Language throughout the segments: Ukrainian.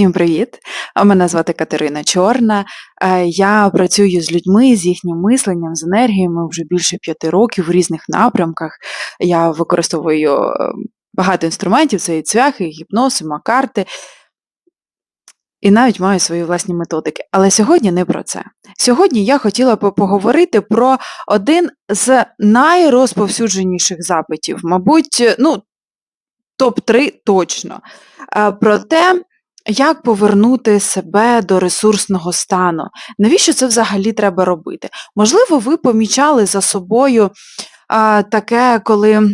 Всім привіт! Мене звати Катерина Чорна. Я працюю з людьми, з їхнім мисленням, з енергіями вже більше п'яти років в різних напрямках. Я використовую е, багато інструментів: це і цвяхи, і гіпноз, і макарти. І навіть маю свої власні методики. Але сьогодні не про це. Сьогодні я хотіла би поговорити про один з найрозповсюдженіших запитів, мабуть, ну, топ-3 точно. Про те, як повернути себе до ресурсного стану. Навіщо це взагалі треба робити? Можливо, ви помічали за собою а, таке, коли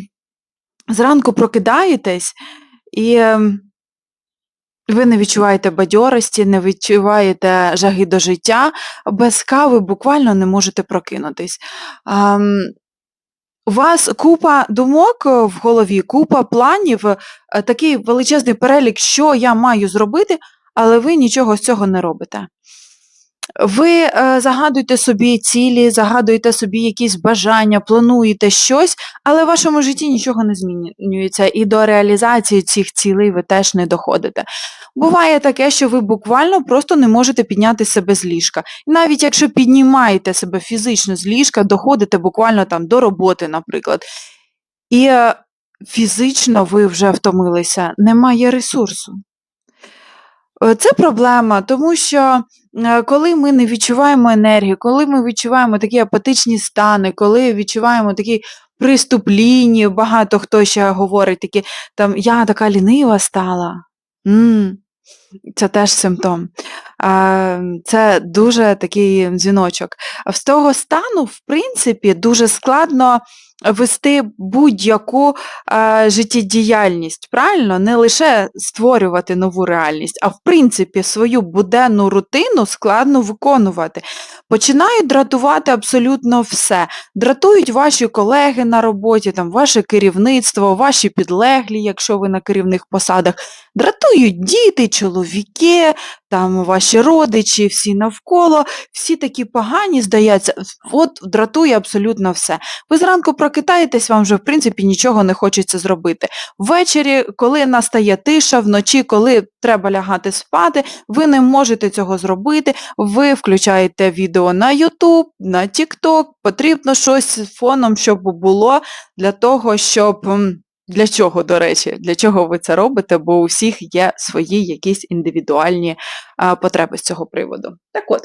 зранку прокидаєтесь і ем, ви не відчуваєте бадьорості, не відчуваєте жаги до життя, без кави буквально не можете прокинутись. У вас купа думок е, в голові, купа планів, е, такий величезний перелік, що я маю зробити, але ви нічого з цього не робите. Ви е, загадуєте собі цілі, загадуєте собі якісь бажання, плануєте щось, але в вашому житті нічого не змінюється, і до реалізації цих цілей ви теж не доходите. Буває таке, що ви буквально просто не можете підняти себе з ліжка. І навіть якщо піднімаєте себе фізично з ліжка, доходите буквально там до роботи, наприклад. І е, фізично ви вже втомилися, немає ресурсу. Е, Це проблема, тому що е, коли ми не відчуваємо енергію, коли ми відчуваємо такі апатичні стани, коли відчуваємо такий приступ лінії, багато хто ще говорить такі, там я така лінива стала. Це теж симптом. Це дуже такий дзвіночок. З того стану, в принципі, дуже складно вести будь-яку життєдіяльність, правильно? Не лише створювати нову реальність, а в принципі свою буденну рутину складно виконувати. Починають дратувати абсолютно все. Дратують ваші колеги на роботі, там, ваше керівництво, ваші підлеглі, якщо ви на керівних посадах. Дратують діти, чоловіки, там ваші родичі, всі навколо, всі такі погані, здається, от дратує абсолютно все. Ви зранку прокидаєтесь, вам вже в принципі нічого не хочеться зробити. Ввечері, коли настає тиша, вночі, коли треба лягати спати, ви не можете цього зробити. Ви включаєте відео на YouTube, на TikTok, потрібно щось фоном, щоб було для того, щоб. Для чого, до речі, для чого ви це робите? Бо у всіх є свої якісь індивідуальні потреби з цього приводу. Так от,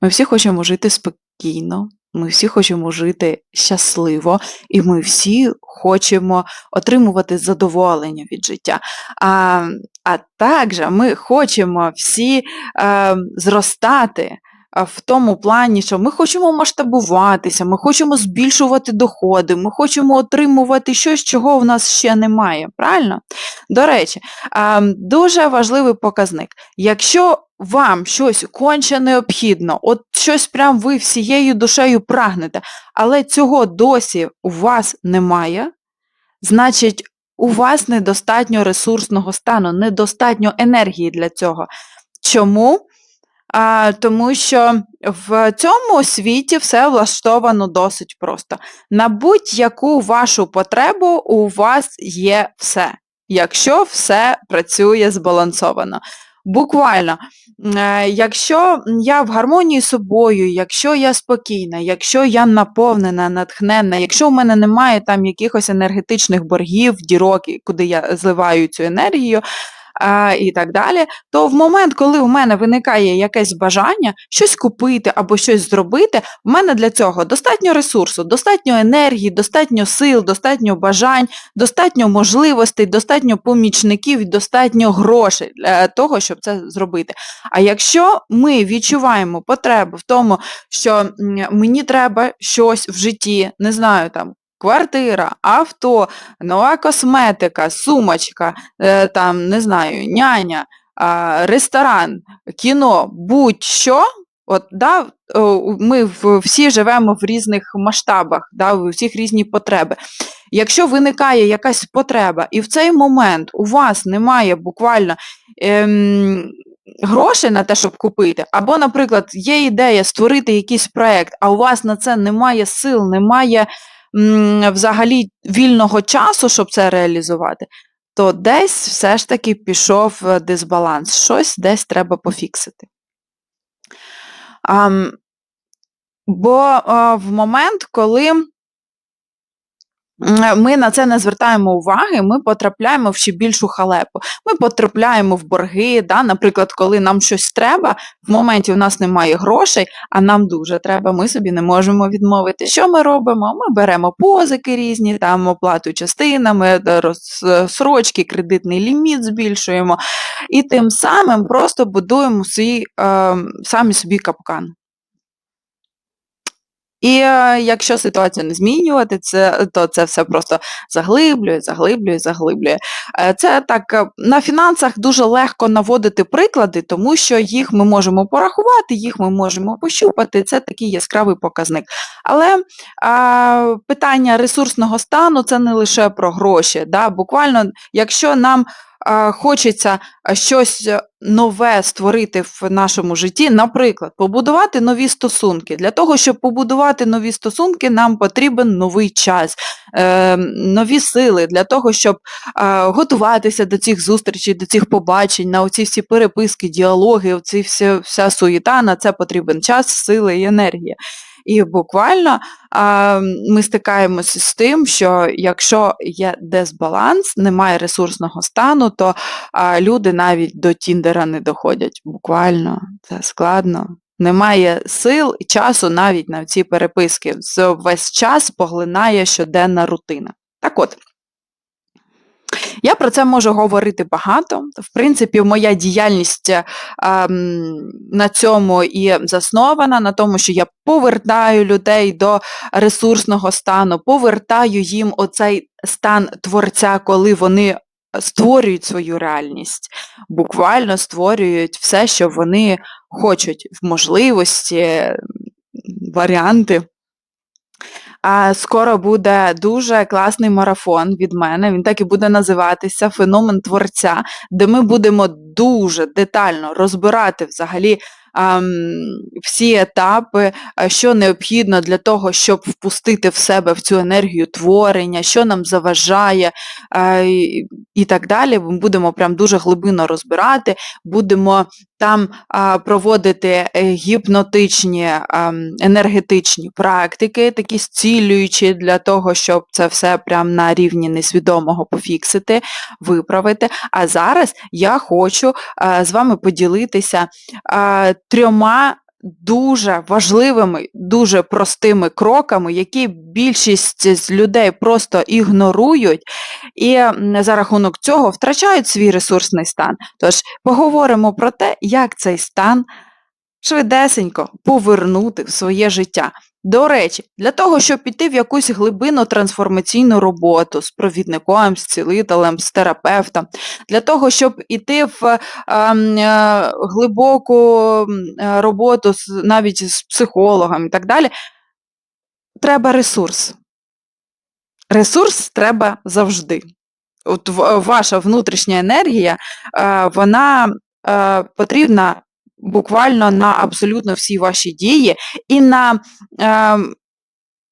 ми всі хочемо жити спокійно, ми всі хочемо жити щасливо, і ми всі хочемо отримувати задоволення від життя. А, а також ми хочемо всі е, зростати. В тому плані, що ми хочемо масштабуватися, ми хочемо збільшувати доходи, ми хочемо отримувати щось, чого в нас ще немає. Правильно? До речі, дуже важливий показник. Якщо вам щось конче необхідно, от щось прям ви всією душею прагнете, але цього досі у вас немає, значить, у вас недостатньо ресурсного стану, недостатньо енергії для цього. Чому? А, тому що в цьому світі все влаштовано досить просто. На будь-яку вашу потребу у вас є все, якщо все працює збалансовано. Буквально, е, якщо я в гармонії з собою, якщо я спокійна, якщо я наповнена, натхненна, якщо в мене немає там якихось енергетичних боргів, дірок, куди я зливаю цю енергію, і так далі, то в момент, коли у мене виникає якесь бажання щось купити або щось зробити, в мене для цього достатньо ресурсу, достатньо енергії, достатньо сил, достатньо бажань, достатньо можливостей, достатньо помічників, достатньо грошей для того, щоб це зробити. А якщо ми відчуваємо потребу в тому, що мені треба щось в житті, не знаю там. Квартира, авто, нова косметика, сумочка, е, там, не знаю, няня, ресторан, кіно, будь-що. От, да, ми всі живемо в різних масштабах, да, у всіх різні потреби. Якщо виникає якась потреба, і в цей момент у вас немає буквально ем, грошей на те, щоб купити, або, наприклад, є ідея створити якийсь проект, а у вас на це немає сил, немає взагалі вільного часу, щоб це реалізувати, то десь все ж таки пішов е, дисбаланс, щось десь треба пофіксити. Бо а, в момент, коли ми на це не звертаємо уваги, ми потрапляємо в ще більшу халепу. Ми потрапляємо в борги. Да? Наприклад, коли нам щось треба, в моменті у нас немає грошей, а нам дуже треба, ми собі не можемо відмовити. Що ми робимо? Ми беремо позики різні, там оплату частинами, розсрочки, кредитний ліміт збільшуємо, і тим самим просто будуємо свій, е, самі собі капкан. І е, якщо ситуацію не змінювати, це, то це все просто заглиблює, заглиблює, заглиблює. Е, Це так е, на фінансах дуже легко наводити приклади, тому що їх ми можемо порахувати, їх ми можемо пощупати. Це такий яскравий показник. Але а, питання ресурсного стану це не лише про гроші. Да? Буквально, якщо нам хочеться щось нове створити в нашому житті, наприклад, побудувати нові стосунки. Для того, щоб побудувати нові стосунки, нам потрібен новий час, е, нові сили для того, щоб е, готуватися до цих зустрічей, до цих побачень, на оці всі переписки, діалоги, оці всі, вся суєта, на це потрібен час, сили і енергія. І буквально а, ми стикаємося з тим, що якщо є дисбаланс, немає ресурсного стану, то а, люди навіть до Тіндера не доходять. Буквально це складно. Немає сил і часу навіть на ці переписки. Весь час поглинає щоденна рутина. Так от. Я про це можу говорити багато. В принципі, моя діяльність е, ем, на цьому і заснована, на тому, що я повертаю людей до ресурсного стану, повертаю їм оцей стан творця, коли вони створюють свою реальність, буквально створюють все, що вони хочуть, в можливості, варіанти. Скоро буде дуже класний марафон від мене. Він так і буде називатися Феномен творця, де ми будемо дуже детально розбирати взагалі всі етапи, що необхідно для того, щоб впустити в себе в цю енергію творення, що нам заважає і так далі. Ми будемо прям дуже глибинно розбирати, будемо там проводити е, гіпнотичні енергетичні практики, такі зцілюючі для того, щоб це все прям на рівні несвідомого пофіксити, виправити. А зараз я хочу з вами поділитися трьома дуже важливими, дуже простими кроками, які більшість з людей просто ігнорують і за рахунок цього втрачають свій ресурсний стан. Тож поговоримо про те, як цей стан швидесенько повернути в своє життя. До речі, для того, щоб піти в якусь глибинну трансформаційну роботу з провідником, з цілителем, з терапевтом, для того, щоб іти в е, е, глибоку е, роботу з, навіть з психологом і так далі, треба ресурс. Ресурс треба завжди. От Ваша внутрішня енергія, е, вона е, потрібна буквально на абсолютно всі ваші дії і на е,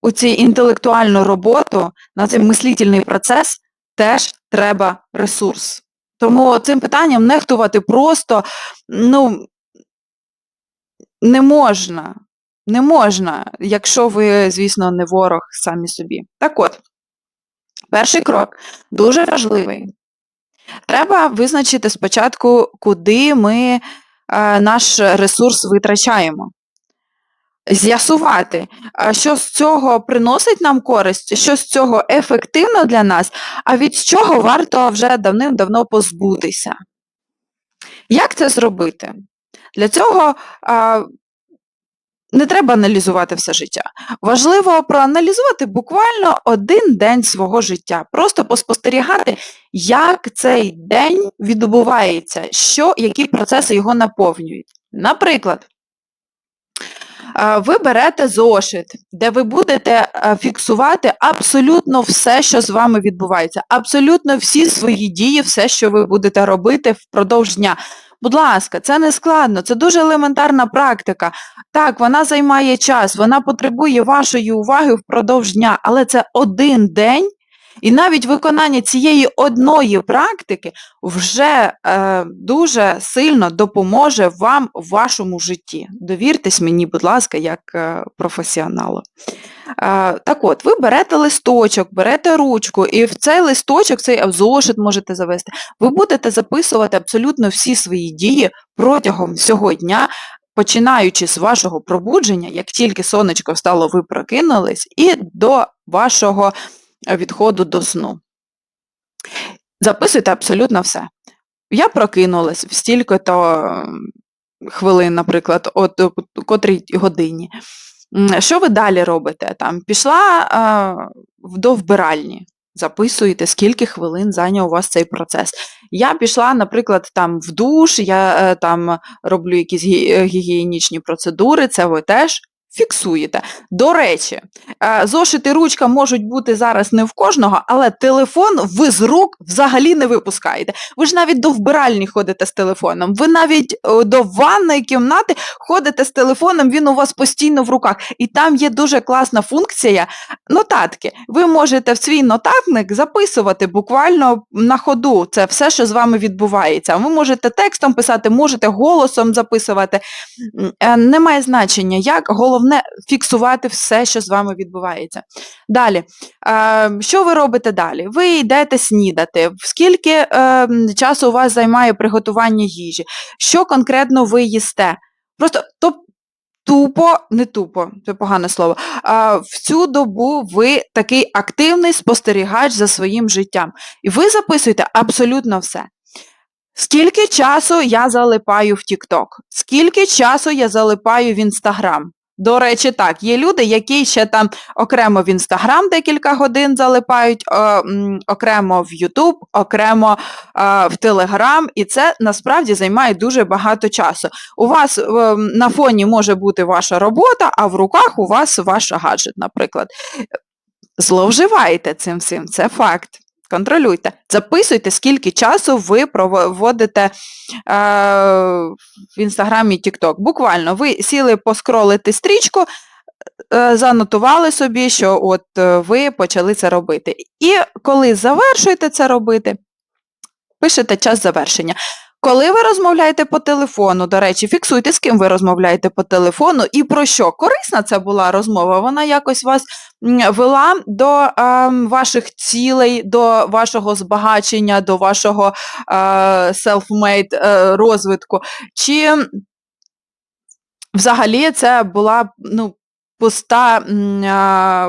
оцю інтелектуальну роботу, на цей мислительний процес теж треба ресурс. Тому цим питанням нехтувати просто ну, не можна. Не можна, якщо ви, звісно, не ворог самі собі. Так от, перший крок дуже важливий. Треба визначити спочатку, куди ми наш ресурс витрачаємо. З'ясувати, що з цього приносить нам користь, що з цього ефективно для нас, а від чого варто вже давним-давно позбутися. Як це зробити? Для цього а, не треба аналізувати все життя. Важливо проаналізувати буквально один день свого життя, просто поспостерігати, як цей день відбувається, що, які процеси його наповнюють. Наприклад, ви берете зошит, де ви будете фіксувати абсолютно все, що з вами відбувається, абсолютно всі свої дії, все, що ви будете робити впродовж дня. Будь ласка, це не складно, це дуже елементарна практика. Так, вона займає час, вона потребує вашої уваги впродовж дня, але це один день, І навіть виконання цієї одної практики вже е, дуже сильно допоможе вам в вашому житті. Довіртесь мені, будь ласка, як е, професіоналу. Так от, ви берете листочок, берете ручку, і в цей листочок, цей зошит можете завести, ви будете записувати абсолютно всі свої дії протягом всього дня, починаючи з вашого пробудження, як тільки сонечко встало, ви прокинулись, і до вашого відходу до сну. Записуйте абсолютно все. Я прокинулась в стільки-то хвилин, наприклад, от котрій годині. Що ви далі робите? Там пішла до вбиральні, записуєте, скільки хвилин зайняв у вас цей процес. Я пішла, наприклад, там в душ, я е, там роблю якісь гі- гігієнічні процедури, це ви теж фіксуєте. До речі, е, зошит і ручка можуть бути зараз не в кожного, але телефон ви з рук взагалі не випускаєте. Ви ж навіть до вбиральні ходите з телефоном, ви навіть е, до ванної кімнати ходите з телефоном, він у вас постійно в руках. І там є дуже класна функція нотатки. Ви можете в свій нотатник записувати буквально на ходу це все, що з вами відбувається. Ви можете текстом писати, можете голосом записувати. Е, Немає значення, як головне фіксувати все, що з вами відбувається. Далі, е, що ви робите далі? Ви йдете снідати. Скільки е, часу у вас займає приготування їжі? Що конкретно ви їсте? Просто топ, тупо, не тупо, це погане слово. В цю добу ви такий активний спостерігач за своїм життям. І ви записуєте абсолютно все. Скільки часу я залипаю в TikTok? Скільки часу я залипаю в Instagram? До речі, так, є люди, які ще там окремо в Instagram декілька годин залипають, окремо в YouTube, окремо в Telegram, і це насправді займає дуже багато часу. У вас на фоні може бути ваша робота, а в руках у вас ваш гаджет, наприклад. Зловживайте цим всім, це факт. Контролюйте. Записуйте, скільки часу ви проводите е, в інстаграмі TikTok. Буквально, ви сіли поскролити стрічку, е, занотували собі, що от е, ви почали це робити. І коли завершуєте це робити, пишете час завершення. Коли ви розмовляєте по телефону, до речі, фіксуйте, з ким ви розмовляєте по телефону і про що. Корисна це була розмова, вона якось вас вела до ем, ваших цілей, до вашого збагачення, до вашого е, self-made е, розвитку. Чи взагалі це була ну, пуста а,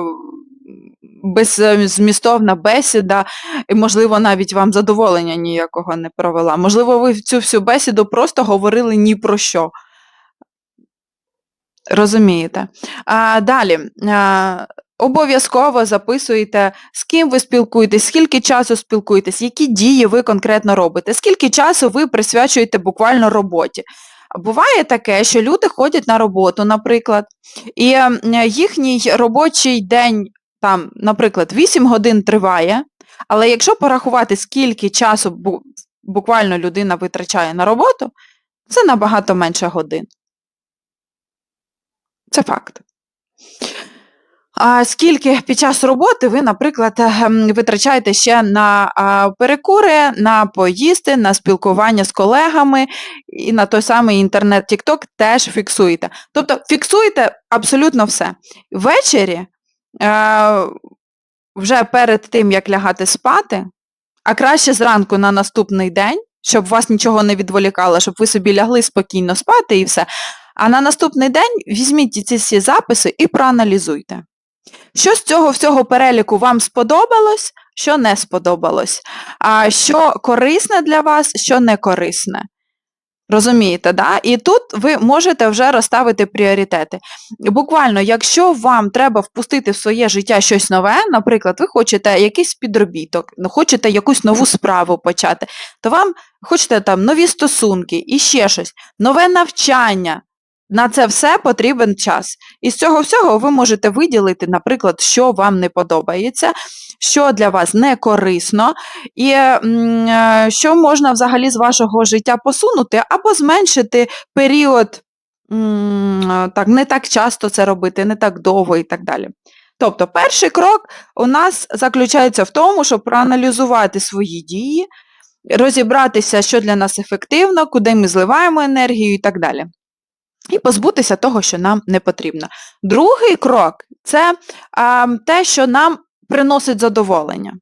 беззмістовна бесіда, і, можливо, навіть вам задоволення ніякого не провела. Можливо, ви цю всю бесіду просто говорили ні про що. Розумієте? А, далі. А, обов'язково записуйте, з ким ви спілкуєтесь, скільки часу спілкуєтесь, які дії ви конкретно робите, скільки часу ви присвячуєте буквально роботі. Буває таке, що люди ходять на роботу, наприклад, і їхній робочий день, там, наприклад, 8 годин триває, але якщо порахувати, скільки часу буквально людина витрачає на роботу, це набагато менше годин. Це факт. А скільки під час роботи ви, наприклад, ем, витрачаєте ще на перекури, на поїсти, на спілкування з колегами і на той самий інтернет TikTok теж фіксуєте. Тобто фіксуєте абсолютно все. Ввечері, вже перед тим, як лягати спати, а краще зранку на наступний день, щоб вас нічого не відволікало, щоб ви собі лягли спокійно спати і все. А на наступний день візьміть ці всі записи і проаналізуйте. Що з цього всього переліку вам сподобалось, що не сподобалось, а що корисне для вас, що не корисне. Розумієте, да? І тут ви можете вже розставити пріоритети. Буквально, якщо вам треба впустити в своє життя щось нове, наприклад, ви хочете якийсь підробіток, ну, хочете якусь нову справу почати, то вам хочете там нові стосунки і ще щось, нове навчання. На це все потрібен час. І з цього всього ви можете виділити, наприклад, що вам не подобається, що для вас не корисно, і е, що можна взагалі з вашого життя посунути або зменшити період, е, так, не так часто це робити, не так довго і так далі. Тобто, перший крок у нас заключається в тому, щоб проаналізувати свої дії, розібратися, що для нас ефективно, куди ми зливаємо енергію і так далі. І позбутися того, що нам не потрібно. Другий крок це а, те, що нам приносить задоволення.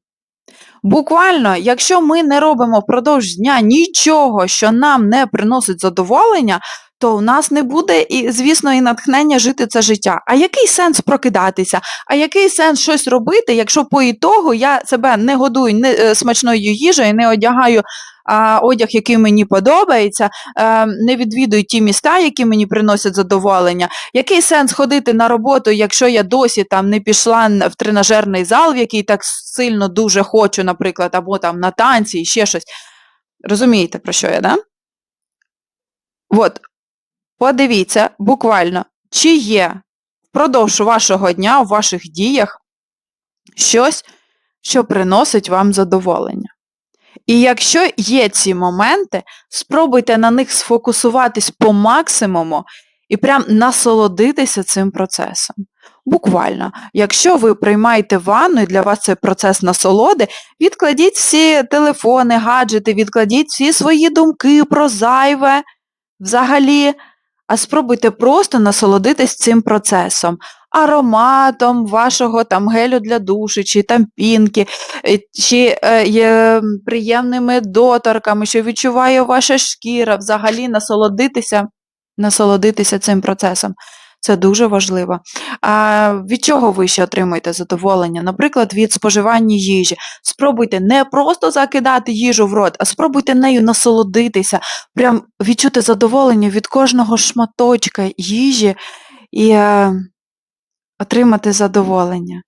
Буквально, якщо ми не робимо впродовж дня нічого, що нам не приносить задоволення, то у нас не буде, і, звісно, і натхнення жити це життя. А який сенс прокидатися? А який сенс щось робити, якщо по ітогу я себе не годую не, смачною їжею, не одягаю одяг, який мені подобається, е, не відвідую ті міста, які мені приносять задоволення. Який сенс ходити на роботу, якщо я досі там не пішла в тренажерний зал, в який так сильно дуже хочу, наприклад, або там на танці і ще щось. Розумієте, про що я, да? От, подивіться буквально, чи є впродовж вашого дня, у ваших діях щось, що приносить вам задоволення. І якщо є ці моменти, спробуйте на них сфокусуватись по максимуму і прям насолодитися цим процесом. Буквально, якщо ви приймаєте ванну і для вас це процес насолоди, відкладіть всі телефони, гаджети, відкладіть всі свої думки про зайве взагалі, а спробуйте просто насолодитись цим процесом, ароматом вашого там гелю для душу, чи там пінки, е, чи е, є приємними доторками, що відчуває ваша шкіра, взагалі насолодитися, насолодитися цим процесом. Це дуже важливо. А від чого ви ще отримуєте задоволення? Наприклад, від споживання їжі. Спробуйте не просто закидати їжу в рот, а спробуйте нею насолодитися, прям відчути задоволення від кожного шматочка їжі і е, отримати задоволення.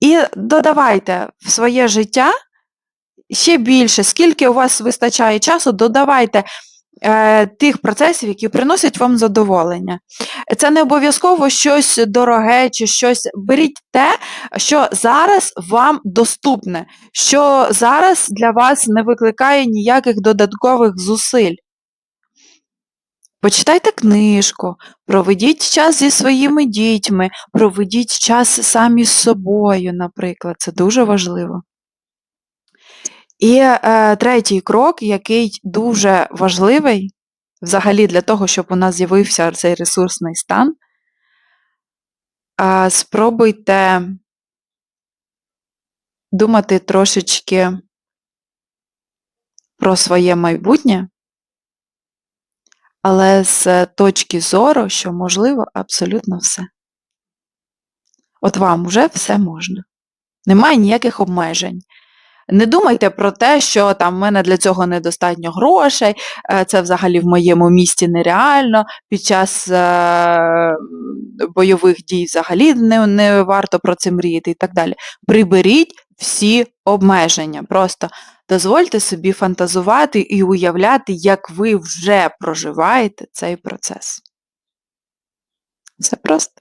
І додавайте в своє життя ще більше, скільки у вас вистачає часу, додавайте е, тих процесів, які приносять вам задоволення. Це не обов'язково щось дороге чи щось. Беріть те, що зараз вам доступне, що зараз для вас не викликає ніяких додаткових зусиль. Почитайте книжку, проведіть час зі своїми дітьми, проведіть час самі з собою, наприклад. Це дуже важливо. І е, третій крок, який дуже важливий взагалі для того, щоб у нас з'явився цей ресурсний стан, е, спробуйте думати трошечки про своє майбутнє, але з точки зору, що можливо абсолютно все. От вам вже все можна. Немає ніяких обмежень. Не думайте про те, що там в мене для цього недостатньо грошей, е, це взагалі в моєму місті нереально, під час е, бойових дій взагалі не, не варто про це мріяти і так далі. Приберіть всі обмеження. Просто дозвольте собі фантазувати і уявляти, як ви вже проживаєте цей процес. Все просто.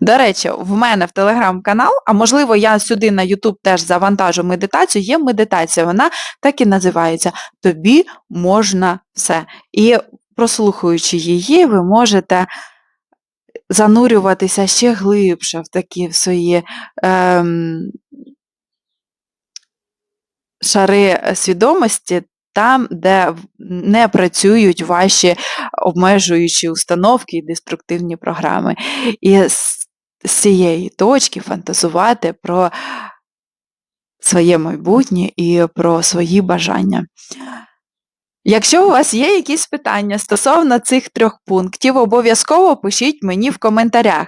До речі, в мене в телеграм-канал, а можливо, я сюди на Ютуб теж завантажу медитацію, є медитація, вона так і називається Тобі можна все. І прослухаючи її, ви можете занурюватися ще глибше в такі свої ем, шари свідомості. Там, де не працюють ваші обмежуючі установки і деструктивні програми. І з, цієї точки фантазувати про своє майбутнє і про свої бажання. Якщо у вас є якісь питання стосовно цих трьох пунктів, обов'язково пишіть мені в коментарях.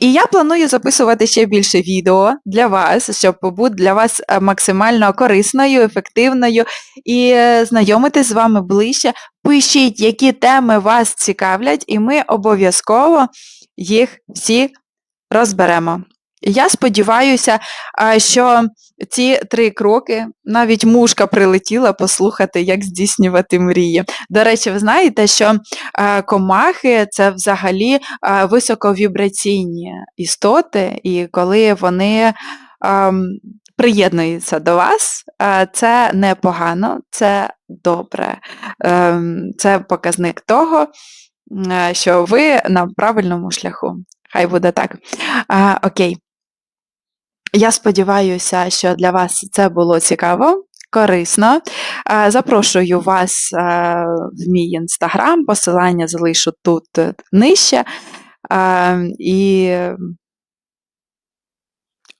І я планую записувати ще більше відео для вас, щоб бути для вас е, максимально корисною, ефективною і е, знайомитись з вами ближче. Пишіть, які теми вас цікавлять, і ми обов'язково їх всі розберемо. Я сподіваюся, що ці три кроки навіть мушка прилетіла послухати, як здійснювати мрії. До речі, ви знаєте, що комахи це взагалі високовібраційні істоти, і коли вони приєднуються до вас, це не погано, це добре. Ем, Це показник того, що ви на правильному шляху. Хай буде так. Окей. Я сподіваюся, що для вас це було цікаво, корисно. Е, запрошую вас, е, в мій інстаграм, посилання залишу тут нижче. Е, і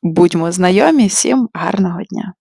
будьмо знайомі. Всім гарного дня!